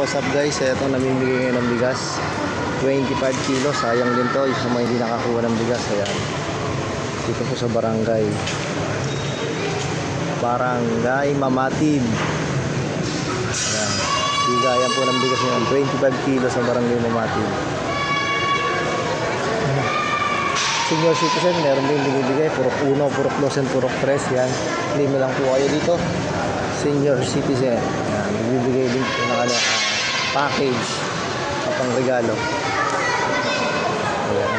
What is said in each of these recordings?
what's up guys? Ito namimigay ng bigas. 25 kilo, sayang din to. Yung mga hindi nakakuha ng bigas. Ayan. Dito po sa barangay. Barangay Mamatid. Ayan. Bigayan po ng bigas ngayon. 25 kilo sa barangay Mamatid. Senior citizen, meron din binibigay. Purok 1, purok 2, and purok 3. Yan. Hindi mo lang po kayo dito. Senior citizen. Yan. Bibigay din po ng ano, package. Kapang regalo. Ayan.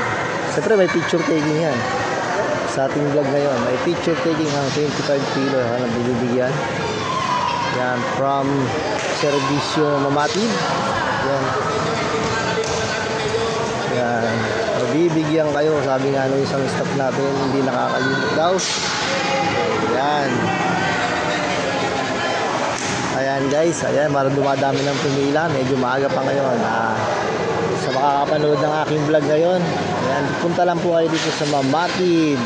Siyempre may picture taking yan. Sa ating vlog ngayon, may picture taking ang 25 kilo na bibigyan. Yan, from Servisyo Mamatid. Yan. Yan. Mabibigyan kayo. Sabi nga nung isang staff natin, hindi nakakalimot daw. Yan. Ayan guys, ayan, para dumadami ng pumila. Medyo maaga pa ngayon. Ah, sa makakapanood ng aking vlog ngayon, ayan, punta lang po kayo dito sa Mamatid.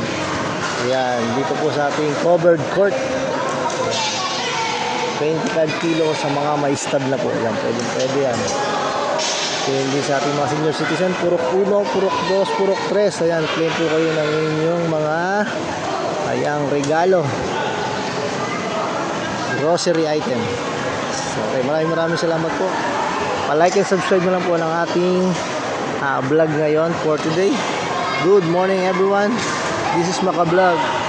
Ayan, dito po sa ating covered court. 25 kilo sa mga may stud na po. Ayan, pwede, pwede yan. Hindi sa ating mga senior citizen, purok 1, purok 2, purok 3. Ayan, claim po kayo ng inyong mga ayang regalo. Grocery item. Okay, maraming maraming salamat po. Pa-like and subscribe mo lang po ng ating ah, vlog ngayon for today. Good morning everyone. This is Maka Vlog.